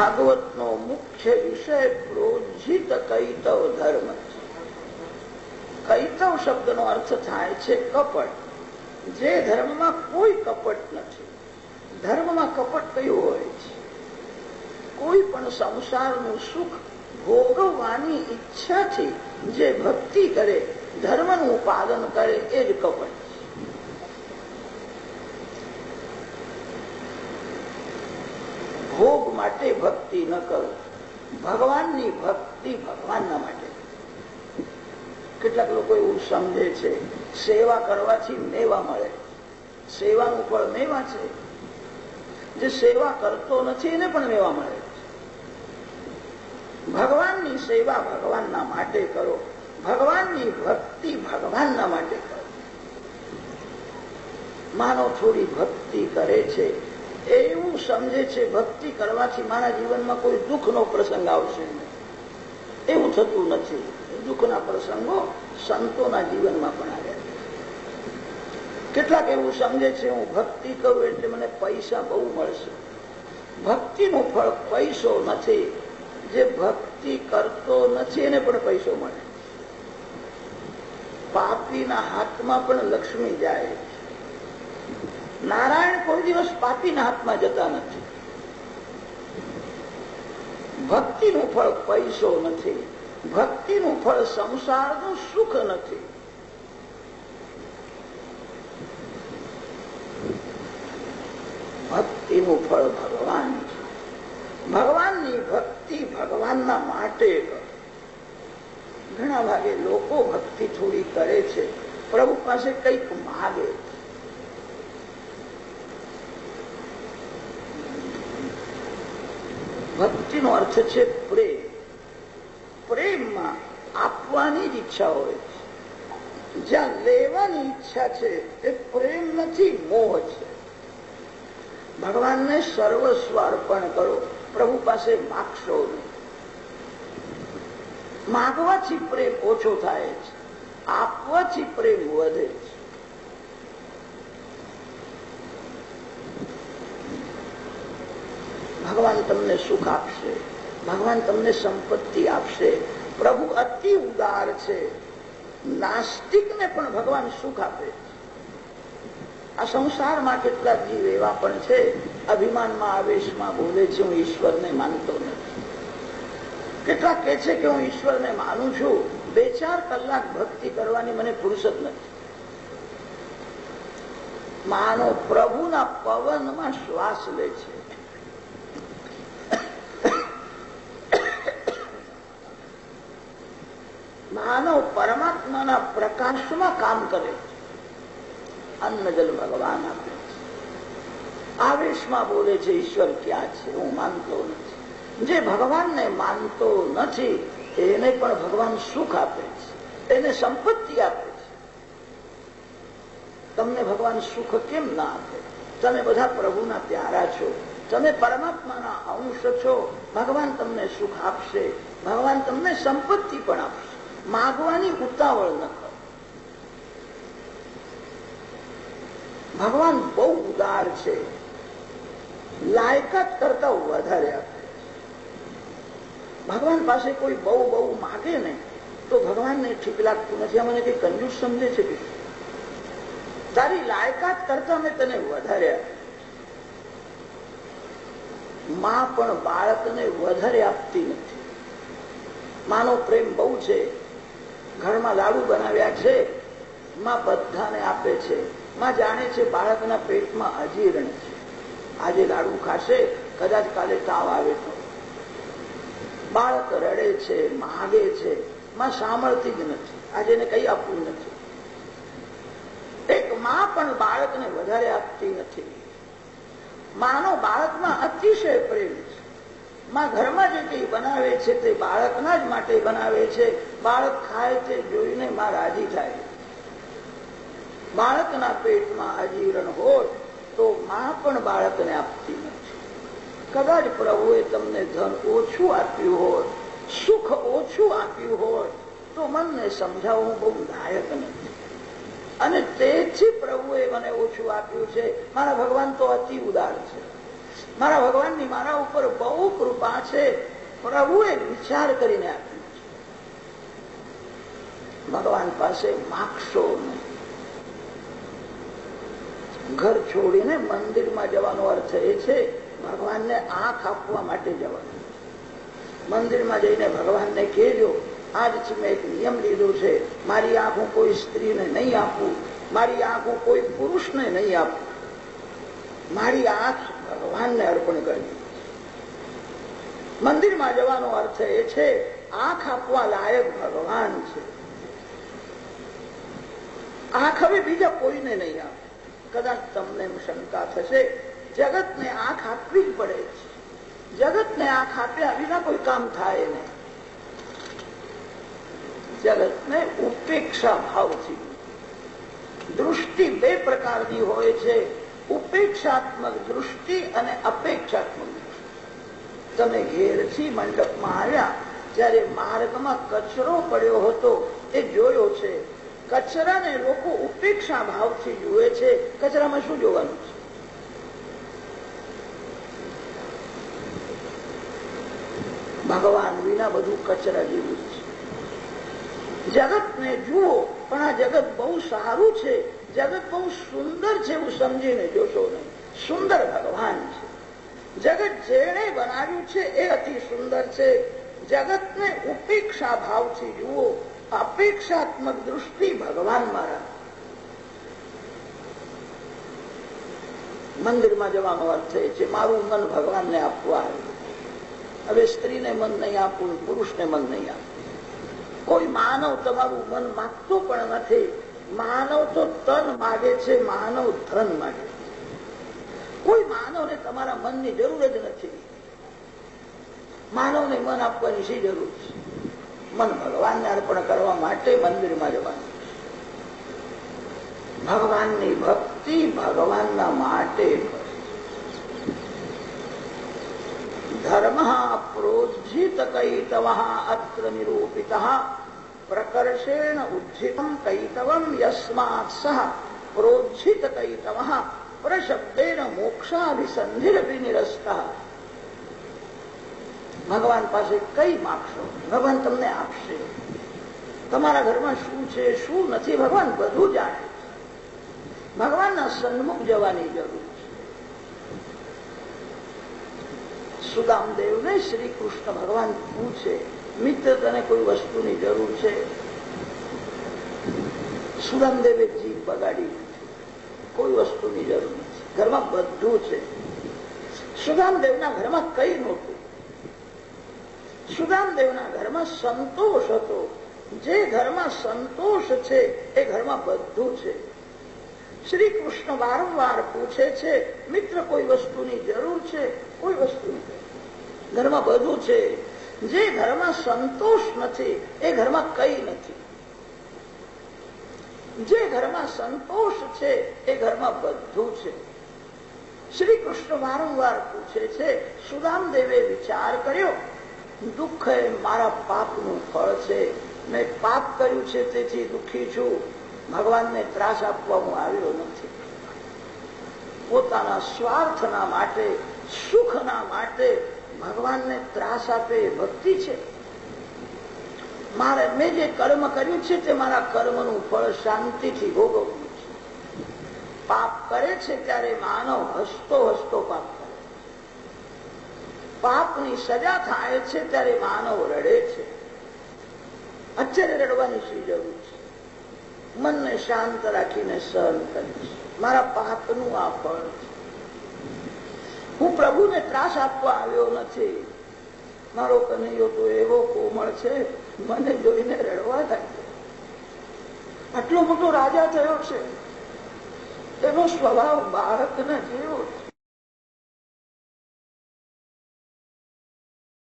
ભાગવતનો મુખ્ય વિષય પ્રોજિત કૈતવ ધર્મ છે. કૈતવ શબ્દનો અર્થ થાય છે કપટ. જે ધર્મમાં કોઈ કપટ નથી. ધર્મમાં કપટ કયું હોય છે? કોઈ પણ સંસારનું સુખ ભોગવવાની ઈચ્છાથી જે ભક્તિ કરે, ધર્મનું પાલન કરે, એ જ કપટ. ભોગ માટે ભક્તિ ન કરો. ભગવાનની ભક્તિ ભગવાનના માટે. કેટલાક લોકો એવું સમજે છે, સેવા કરવાથી મેવા મળે. સેવાનું ફળ મેવા છે. જે સેવા કરતો નથી એને પણ મેવા મળે. ભગવાનની સેવા ભગવાનના માટે કરો. ભગવાનની ભક્તિ ભગવાનના માટે કરો. માનો થોડી ભક્તિ કરે છે. એવું સમજે છે, ભક્તિ કરવાથી મારા જીવનમાં કોઈ દુઃખનો પ્રસંગ આવશે એવું થતું નથી. દુઃખના પ્રસંગો સંતોના જીવનમાં પણ આવ્યા કેટલાક એવું સમજે છે, હું ભક્તિ કરું એટલે મને પૈસા બહુ મળશે. ભક્તિનું ફળ પૈસો નથી. જે ભક્તિ કરતો નથી એને પણ પૈસો મળે. પાપીના હાથમાં પણ લક્ષ્મી જાય નારાયણ કોઈ દિવસ પાપીના હાથમાં જતા નથી. ભક્તિનું ફળ પૈસો નથી. ભક્તિનું ફળ સંસારનું સુખ નથી. ભક્તિનું ફળ ભગવાન છે. ભગવાનની ભક્તિ ભગવાનના માટે ઘણા ભાગે લોકો ભક્તિ થોડી કરે છે. પ્રભુ પાસે કંઈક માગે ભક્તિનો અર્થ છે પ્રેમ. પ્રેમમાં આપવાની જ ઈચ્છા હોય જ્યાં લેવાની ઈચ્છા છે એ પ્રેમ નથી, મોહ છે. ભગવાનને સર્વસ્વ અર્પણ કરો. પ્રભુ પાસે માગશો નહીં. માગવાથી પ્રેમ ઓછો થાય છે. આપવાથી પ્રેમ વધે છે. ભગવાન તમને સુખ આપશે. ભગવાન તમને સંપત્તિ આપશે. પ્રભુ અતિ ઉદાર છે. નાસ્તિકને પણ ભગવાન સુખ આપે. આ સંસારમાં કેટલા જીવ એવા પણ છે, અભિમાનમાં, આવેશમાં બોલે છે, હું ઈશ્વરને માનતો નથી. કેટલા કે છે કે હું ઈશ્વરને માનું છું. બે ચાર કલાક ભક્તિ કરવાની મને ફુરસત નથી. માનો પ્રભુના પવનમાં શ્વાસ લે છે માનવ પરમાત્માના પ્રકાશમાં કામ કરે. અન્ન જલ ભગવાન આપે. આવેશમાં બોલે છે, ઈશ્વર ક્યાં છે? હું માનતો નથી. જે ભગવાનને માનતો નથી, એને પણ ભગવાન સુખ આપે છે. એને સંપત્તિ આપે છે. તમને ભગવાન સુખ કેમ ના આપે? તમે બધા પ્રભુના પ્યારા છો. તમે પરમાત્માના અંશ છો. ભગવાન તમને સુખ આપશે. ભગવાન તમને સંપત્તિ પણ આપશે. માગવાની ઉતાવળ ન કરો ભગવાન બહુ ઉદાર છે લાયકાત કરતા વધારે આપે ભગવાન પાસે કોઈ બહુ બહુ માગે ને તો ભગવાનને ઠીક લાગતું નથી મને કંઈ કંજૂસ સમજે છે કે તારી લાયકાત કરતા મેં તને વધારે માં પણ બાળકને વધારે આપતી નથી માનો પ્રેમ બહુ છે ઘરમાં લાડુ બનાવ્યા છે. માં બધાને આપે છે. માં જાણે છે બાળકના પેટમાં અજીર્ણ છે. આજે લાડુ ખાશે, કદાચ કાલે તાવ આવે તો. બાળક રડે છે, માગે છે. માં સાંભળતી જ નથી. આજે એને કંઈ આપવું નથી. એક માં પણ બાળકને વધારે આપતી નથી. માનો બાળકમાં અતિશય પ્રેમ છે. માં ઘરમાં જે કંઈ બનાવે છે તે બાળકના જ માટે બનાવે છે. બાળક ખાય તે જોઈને માં રાજી થાય બાળકના પેટમાં આજીવરણ હોય તો માં પણ બાળકને આપતી નથી. કદાચ પ્રભુએ તમને ધન ઓછું આપ્યું હોય, સુખ ઓછું આપ્યું હોય, તો મનને સમજાવવું બહુ લાયક નથી. અને તેથી પ્રભુએ મને ઓછું આપ્યું છે. મારા ભગવાન તો અતિ ઉદાર છે. મારા ભગવાનની મારા ઉપર બહુ કૃપા છે. પ્રભુએ વિચાર કરીને આપ્યું. ભગવાન પાસે માગશો નહીં. ઘર છોડીને મંદિરમાં જવાનો અર્થ એ છે, ભગવાનને આંખ આપવા માટે જવાનું. મંદિરમાં જઈને ભગવાનને કહેજો આજથી મેં એક નિયમ લીધો છે, મારી આંખ હું કોઈ સ્ત્રીને નહીં આપું, મારી આંખ હું કોઈ પુરુષને નહીં આપું. મારી આંખ ભગવાનને અર્પણ કરવી મંદિરમાં જવાનો અર્થ એ છે, આંખ આપવા લાયક ભગવાન છે. આંખ હવે બીજા કોઈને નહીં આપે કદાચ તમને એમ શંકા થશે, જગતને આંખ આપવી જ પડે છે. જગતને આંખ આપ્યા વિના કોઈ કામ થાય નહીં. જગતને ઉપેક્ષા ભાવથી. દૃષ્ટિ બે પ્રકારની હોય છે, ઉપેક્ષાત્મક દૃષ્ટિ અને અપેક્ષાત્મક દૃષ્ટિ. તમે ઘેરથી મંડપમાં આવ્યા ત્યારે માર્ગમાં કચરો પડ્યો હતો એ જોયો છે કચરાને લોકો ઉપેક્ષા ભાવથી જુએ છે. કચરામાં શું જોવાનું છે? ભગવાન વિના બધું કચરા જેવું છે. જગતને જુઓ, પણ આ જગત બહુ સારું છે. જગત બહુ સુંદર છે એવું સમજીને જોશો નહીં. સુંદર ભગવાન છે. જગત જેણે બનાવ્યું છે એ અતિ સુંદર છે. જગતને ઉપેક્ષા ભાવથી જુઓ અપેક્ષાત્મક દૃષ્ટિ ભગવાનમાં રાખ મંદિરમાં જવાનો અર્થ એ છે, મારું મન ભગવાનને આપવા આવ્યું. હવે સ્ત્રીને મન નહીં આપવું પુરુષને મન નહીં આપવું કોઈ માનવ તમારું મન માગતું પણ નથી. માનવ તો તન માગે છે, માનવ ધન માગે છે. કોઈ માનવને તમારા મનની જરૂર જ નથી. માનવને મન આપવાની શી જરૂર છે? મન ભગવાનને અર્પણ કરવા માટે મંદિરમાં જવાનું ભગવાનની ભક્તિ ભગવાનના માટે ધર્મ પ્રોજ્જિત કૈતવ અત્ર નિરૂપિત પ્રકર્ષેણ ઉજ્જિત કૈતવમ યસ્માત સહ પ્રોજ્જિત કૈતવ પ્રશબ્દેન મોક્ષાભિસંધિરપી નિરસ્ત ભગવાન પાસે કઈ માગશો? ભગવાન તમને આપશે. તમારા ઘરમાં શું છે, શું નથી, ભગવાન બધું જાણે ભગવાનના સન્મુખ જવાની જરૂર છે. સુદામદેવને શ્રી કૃષ્ણ ભગવાન પૂછે, મિત્ર, તને કોઈ વસ્તુની જરૂર છે? સુદામદેવે જીભ બગાડી કોઈ વસ્તુની જરૂર નથી. ઘરમાં બધું છે. સુદામદેવના ઘરમાં કઈ નહોતું. સુદામદેવના ઘરમાં સંતોષ હતો. જે ઘરમાં સંતોષ છે એ ઘરમાં બધું છે. શ્રી કૃષ્ણ વારંવાર પૂછે છે, મિત્ર, કોઈ વસ્તુની જરૂર છે? કોઈ વસ્તુ ઘરમાં બધું છે. જે ઘરમાં સંતોષ નથી, એ ઘરમાં કઈ નથી. જે ઘરમાં સંતોષ છે, એ ઘરમાં બધું છે. શ્રી કૃષ્ણ વારંવાર પૂછે છે, સુદામદેવે વિચાર કર્યો? દુઃખ એ મારા પાપનું ફળ છે. મેં પાપ કર્યું છે, તેથી દુઃખી છું. ભગવાનને ત્રાસ આપવા હું આવ્યો નથી. પોતાના સ્વાર્થના માટે, સુખના માટે ભગવાનને ત્રાસ આપે એ ભક્તિ છે. મારે મેં જે કર્મ કર્યું છે, તે મારા કર્મનું ફળ શાંતિથી ભોગવવું છે. પાપ કરે છે, ત્યારે માનવ હસતો હસતો પાપ પાપની સજા થાય છે ત્યારે માનવ રડે છે. અત્યારે રડવાની શી જરૂર છે? મનને શાંત રાખીને સહન કરીશ મારા પાપનું આ ફળ હું પ્રભુને ત્રાસ આપવા આવ્યો નથી. મારો કનૈયો તો એવો કોમળ છે, મને જોઈને રડવા લાગ્યો. આટલો મોટો રાજા થયો છે. એનો સ્વભાવ બાળકના જેવો છે.